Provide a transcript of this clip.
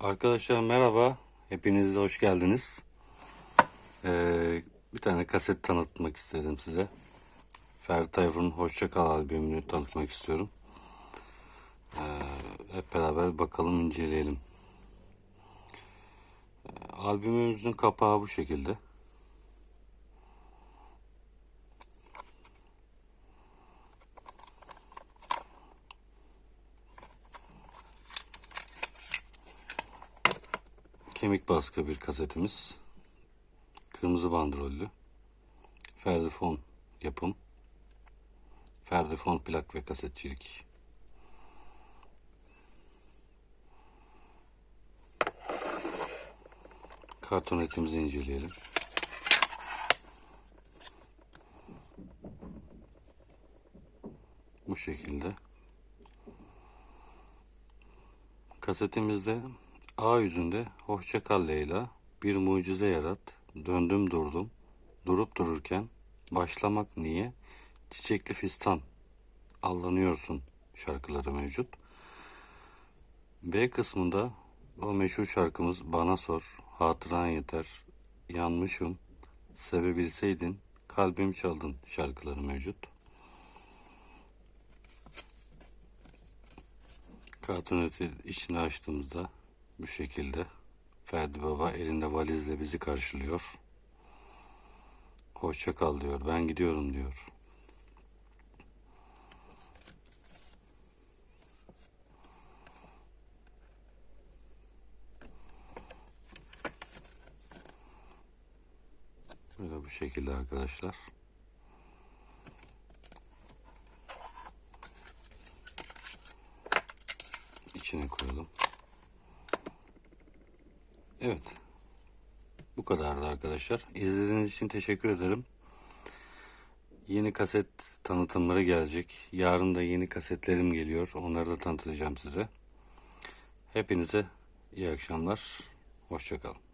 Arkadaşlar merhaba. Hepiniz hoş geldiniz. Ee, bir tane kaset tanıtmak istedim size. Ferdi Tayfur'un Hoşça Kal albümünü tanıtmak istiyorum. Ee, hep beraber bakalım inceleyelim. Ee, albümümüzün kapağı bu şekilde. Kemik baskı bir kasetimiz. Kırmızı bandrollü. Ferdi Fon yapım. Ferdi Fon plak ve kasetçilik. Kartonetimizi inceleyelim. Bu şekilde. Kasetimizde A yüzünde hoşça kal Leyla, bir mucize yarat, döndüm durdum, durup dururken, başlamak niye, çiçekli fistan, allanıyorsun şarkıları mevcut. B kısmında o meşhur şarkımız Bana Sor, Hatıran Yeter, Yanmışım, Sevebilseydin, Kalbim Çaldın. şarkıları mevcut. Kartoneti içine açtığımızda bu şekilde Ferdi Baba elinde valizle bizi karşılıyor. Hoşça kal diyor. Ben gidiyorum diyor. Böyle bu şekilde arkadaşlar. İçine koyalım. Evet. Bu kadardı arkadaşlar. İzlediğiniz için teşekkür ederim. Yeni kaset tanıtımları gelecek. Yarın da yeni kasetlerim geliyor. Onları da tanıtacağım size. Hepinize iyi akşamlar. Hoşçakalın.